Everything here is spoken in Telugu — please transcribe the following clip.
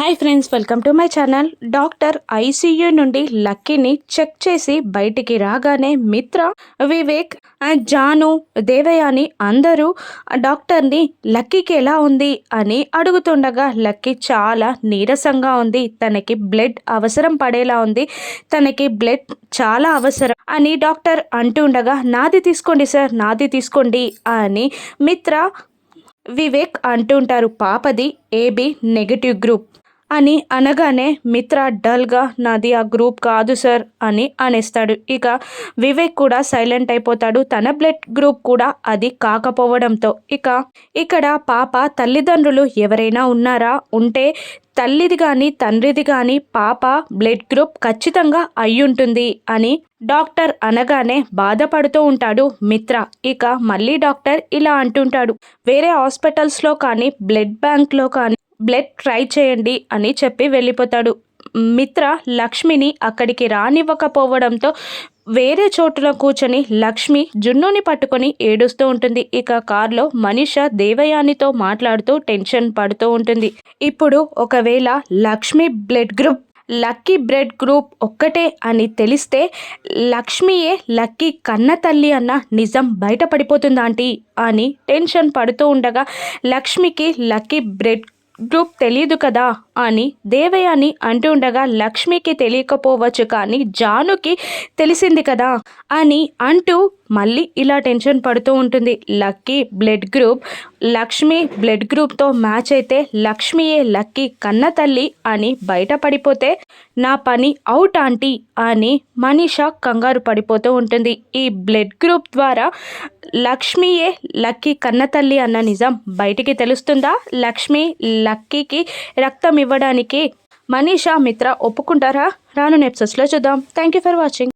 Hi friends welcome to my channel doctor ICU నుండి లక్కీని చెక్ చేసి బయటికి రాగానే మిత్ర వివేక్ అండ్ జాను దేవయాని అందరూ డాక్టర్ని లక్కీకి ఎలా ఉంది? అని అడుగుతుండగా లక్కీ చాలా నీరసంగా ఉంది. తనకి బ్లడ్ అవసరం పడేలా ఉంది. తనకి బ్లడ్ చాలా అవసరం అని డాక్టర్ అంటుండగా నాది తీసుకోండి సార్ నాది తీసుకోండి అని మిత్ర వివేక్ అంటుంటారు. పాపది ఏబి నెగటివ్ గ్రూప్. అని అనగానే మిత్ర డల్గా నాది ఆ గ్రూప్ కాదు సార్ అని అనేస్తాడు. ఇక వివేక్ కూడా సైలెంట్ అయిపోతాడు. తన బ్లడ్ గ్రూప్ కూడా అది కాకపోవడంతో. ఇక ఇక్కడ పాప తల్లిదండ్రులు ఎవరైనా ఉన్నారా? ఉంటే తల్లిది కానీ తండ్రిది కానీ పాప బ్లడ్ గ్రూప్ ఖచ్చితంగా అయ్యుంటుంది అని డాక్టర్ అనగానే బాధపడుతూ ఉంటాడు మిత్ర. ఇక మళ్ళీ డాక్టర్ ఇలా అంటుంటాడు. వేరే హాస్పిటల్స్లో కానీ బ్లడ్ బ్యాంక్లో కానీ బ్లడ్ ట్రై చేయండి అని చెప్పి వెళ్ళిపోతాడు. మిత్ర లక్ష్మిని అక్కడికి రానివ్వకపోవడంతో వేరే చోటున కూర్చొని లక్ష్మి జున్నుని పట్టుకొని ఏడుస్తూ ఉంటుంది. ఇక కార్లో మనిష దేవయానితో మాట్లాడుతూ టెన్షన్ పడుతూ ఉంటుంది. ఇప్పుడు ఒకవేళ Lakshmi blood group Lucky blood group ఒక్కటే అని తెలిస్తే లక్ష్మియే లక్కీ కన్న తల్లి అన్న నిజం బయటపడిపోతుందాంటి అని టెన్షన్ పడుతూ ఉండగా లక్ష్మికి లక్కీ బ్రెడ్ గ్రూప్ తెలియదు కదా అని దేవయాని అంటుండగా లక్ష్మికి తెలియకపోవచ్చు కానీ జానుకి తెలిసింది కదా అని అంటూ మళ్ళీ ఇలా టెన్షన్ పడుతూ ఉంటుంది. Lucky blood group Lakshmi blood గ్రూప్తో match అయితే లక్ష్మియే లక్కీ కన్న తల్లి అని బయటపడిపోతే నా పని అవుట్ ఆంటీ అని మనీష కంగారు పడిపోతూ ఉంటుంది. ఈ బ్లడ్ గ్రూప్ ద్వారా లక్ష్మియే లక్కీ కన్నతల్లి అన్న నిజం బయటికి తెలుస్తుందా? లక్ష్మి లక్కీకి రక్తం ఇవ్వడానికి మనీషా మిత్ర ఒప్పుకుంటారా? రాను నెప్సెస్లో చూద్దాం. Thank you for watching